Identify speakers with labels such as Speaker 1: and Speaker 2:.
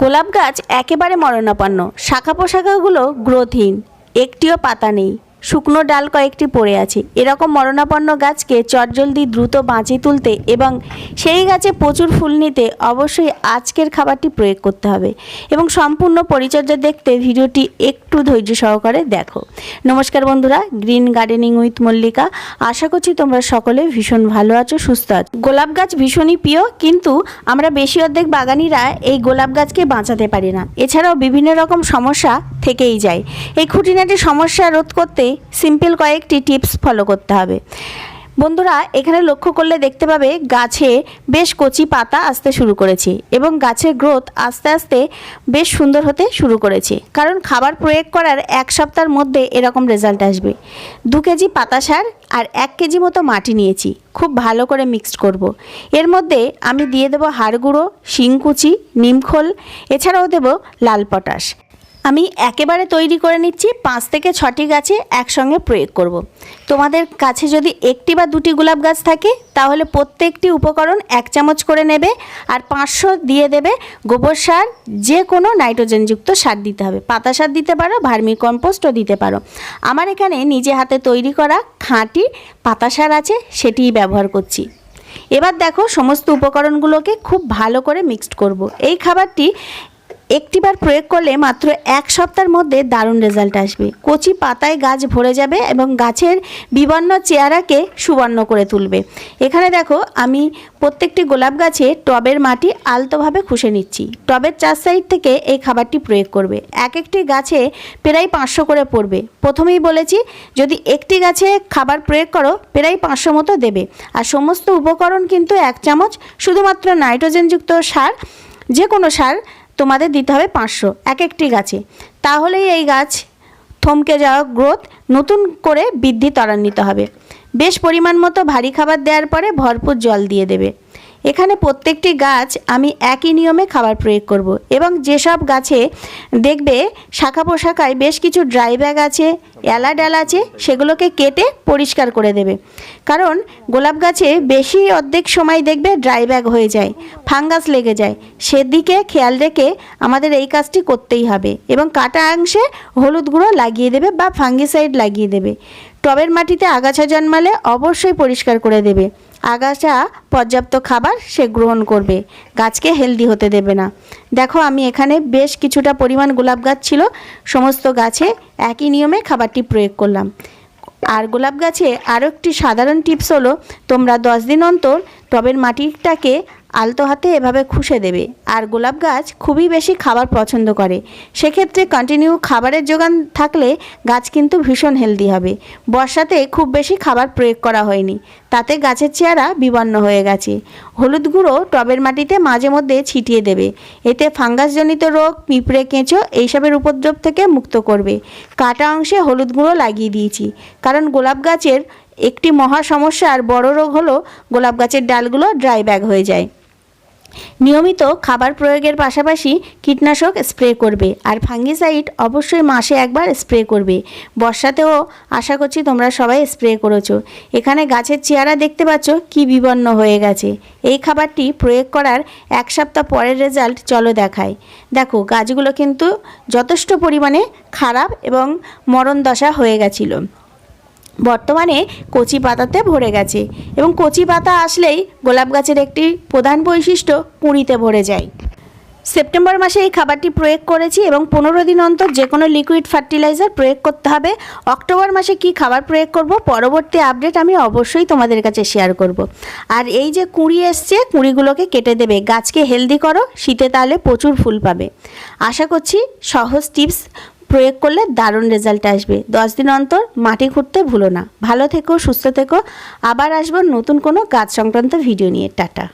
Speaker 1: গোলাপ গাছ একেবারে মরণাপন্ন। শাখা পোশাখাগুলো গ্রোথহীন একটিও পাতা নেই। শুকনো ডাল কয়েকটি পড়ে আছে। এরকম মরণাপন্ন গাছকে চটজলদি দ্রুত বাঁচিয়ে তুলতে এবং সেই গাছে প্রচুর ফুল নিতে অবশ্যই আজকের খাবারটি প্রয়োগ করতে হবে। এবং সম্পূর্ণ পরিচর্যা দেখতে ভিডিওটি একটু ধৈর্য সহকারে দেখো। নমস্কার বন্ধুরা, গ্রিন গার্ডেনিং উইথ মল্লিকা। আশা করছি তোমরা সকলে ভীষণ ভালো আছো, সুস্থ আছো। গোলাপ গাছ ভীষণই প্রিয়, কিন্তু আমরা বেশি অর্ধেক বাগানিরা এই গোলাপ গাছকে বাঁচাতে পারি না। এছাড়াও বিভিন্ন রকম সমস্যা থেকেই যায়। এই খুঁটিনাটি সমস্যা রোধ করতে সিম্পল কয়েকটি টিপস ফলো করতে হবে। বন্ধুরা, এখানে লক্ষ্য করলে দেখতে পাবে গাছে বেশ কচি পাতা আসতে শুরু করেছে এবং গাছের গ্রোথ আস্তে আস্তে বেশ সুন্দর হতে শুরু করেছে। কারণ খাবার প্রয়োগ করার এক সপ্তাহের মধ্যে এরকম রেজাল্ট আসবে। দু কেজি পাতা সার আর এক কেজি মতো মাটি নিয়েছি, খুব ভালো করে মিক্সড করব। এর মধ্যে আমি দিয়ে দেবো হাড় গুঁড়ো, শিংকুচি, নিমখোল, এছাড়াও দেবো লাল পটাশ। আমি একেবারে তৈরি করে নিচ্ছি, পাঁচ থেকে ছটি গাছে একসঙ্গে প্রয়োগ করব। তোমাদের কাছে যদি একটি বা দুটি গোলাপ গাছ থাকে, তাহলে প্রত্যেকটি উপকরণ এক চামচ করে নেবে আর পাঁচশো দিয়ে দেবে গোবর সার যে কোনো নাইট্রোজেনযুক্ত সার দিতে হবে পাতা সার দিতে পারো ভার্মি কম্পোস্টও দিতে পারো আমার এখানে নিজে হাতে তৈরি করা খাঁটি পাতা সার আছে, সেটিই ব্যবহার করছি এবার দেখো, সমস্ত উপকরণগুলোকে খুব ভালো করে মিক্সড করব। এই খাবারটি একটিবার প্রয়োগ করলে মাত্র এক সপ্তাহের মধ্যে দারুণ রেজাল্ট আসবে। কচি পাতায় গাছ ভরে যাবে এবং গাছের বিবর্ণ চেয়ারাকে সুবর্ণ করে তুলবে। এখানে দেখো, আমি প্রত্যেকটি গোলাপ গাছে টবের মাটি আলতোভাবে খুশে নিচ্ছি। টবের চার সাইড থেকে এই খাবারটি প্রয়োগ করবে। এক একটি গাছে প্রায় পাঁচশো করে পড়বে। প্রথমেই বলেছি, যদি একটি গাছে খাবার প্রয়োগ করো, প্রায় পাঁচশো মতো দেবে। আর সমস্ত উপকরণ কিন্তু এক চামচ, শুধুমাত্র নাইট্রোজেনযুক্ত সার যে কোনো সার তোমাদের দিতে হবে পাঁচশো, এক একটি গাছে। তাহলেই এই গাছ থমকে যাওয়া গ্রোথ নতুন করে বৃদ্ধি ত্বরান্বিত হবে। বেশ পরিমাণ মতো ভারী খাবার দেওয়ার পরে ভরপুর জল দিয়ে দেবে। এখানে প্রত্যেকটি গাছ আমি একই নিয়মে খাবার প্রয়োগ করব এবং যেসব গাছে দেখবে শাখা পোশাখায় বেশ কিছু ড্রাই ব্যাগ আছে, এলা ডাল আছে, সেগুলোকে কেটে পরিষ্কার করে দেবে। কারণ গোলাপ গাছে বেশি অর্ধেক সময় দেখবে ড্রাই ব্যাগ হয়ে যায় ফাঙ্গাস লেগে যায়। সেদিকে খেয়াল রেখে আমাদের এই কাজটি করতেই হবে এবং কাটা অংশে হলুদ গুঁড়ো লাগিয়ে দেবে বা ফাঙ্গিসাইড লাগিয়ে দেবে। টবের মাটিতে আগাছা জন্মালে অবশ্যই পরিষ্কার করে দেবে। আগাছা পর্যাপ্ত খাবার সে গ্রহণ করবে। গাছকে হেলদি হতে দেবে না। দেখো, আমি এখানে বেশ কিছুটা পরিমাণ গোলাপ গাছ ছিল। সমস্ত গাছে একই নিয়মে খাবারটি প্রয়োগ করলাম। আর গোলাপ গাছে আরও একটি সাধারণ টিপস হলো, তোমরা দশ দিন অন্তর টবের মাটিটাকে আলতো হাতে এভাবে খুশে দেবে। আর গোলাপ গাছ খুবই বেশি খাবার পছন্দ করে। সেক্ষেত্রে কন্টিনিউ খাবারের যোগান থাকলে গাছ কিন্তু ভীষণ হেলদি হবে। বর্ষাতে খুব বেশি খাবার প্রয়োগ করা হয়নি। তাতে গাছের চেহারা বিবর্ণ হয়ে গেছে। হলুদ গুঁড়ো টবের মাটিতে মাঝে মধ্যে ছিটিয়ে দেবে। এতে ফাঙ্গাসজনিত রোগ, পিঁপড়ে কেঁচো এইসবের উপদ্রব থেকে মুক্ত করবে। কাটা অংশে হলুদ গুঁড়ো লাগিয়ে দিয়েছি। কারণ গোলাপ গাছের একটি মহা সমস্যা আর বড় রোগ হলো গোলাপ গাছের ডালগুলো ড্রাই ব্যাগ হয়ে যায়। নিয়মিত খাবার প্রয়োগের পাশাপাশি কীটনাশক স্প্রে করবে আর ফাঙ্গিসাইড অবশ্যই মাসে একবার স্প্রে করবে। বর্ষাতেও আশা করছি তোমরা সবাই স্প্রে করেছ। এখানে গাছের চেহারা দেখতে পাচ্ছ কি বিবর্ণ হয়ে গেছে। এই খাবারটি প্রয়োগ করার এক সপ্তাহ পরের রেজাল্ট চলো দেখায়। দেখো, গাছগুলো কিন্তু যথেষ্ট পরিমাণে খারাপ এবং মরণ দশা হয়ে গেছিল। বর্তমানে কচি পাতাতে ভরে গেছে এবং কচি পাতা আসলেই গোলাপ গাছের একটি প্রধান বৈশিষ্ট্য কুঁড়িতে ভরে যায়। সেপ্টেম্বর মাসে এই খাবারটি প্রয়োগ করেছি এবং পনেরো দিন অন্তর যে কোনো লিকুইড ফার্টিলাইজার প্রয়োগ করতে হবে। অক্টোবর মাসে কি খাবার প্রয়োগ করব পরবর্তী আপডেট আমি অবশ্যই তোমাদের কাছে শেয়ার করব। আর এই যে কুঁড়ি এসছে, কুঁড়িগুলোকে কেটে দেবে। গাছকে হেলদি করো, শীতে তাহলে প্রচুর ফুল পাবে। আশা করছি সহজ টিপস প্রয়োগ করলে দারুণ রেজাল্ট আসবে। দশ দিন অন্তর মাটি খুঁড়তে ভুলো না। ভালো থেকো, সুস্থ থেকো। আবার আসব নতুন কোনো গাছ সংক্রান্ত ভিডিও নিয়ে। টাটা।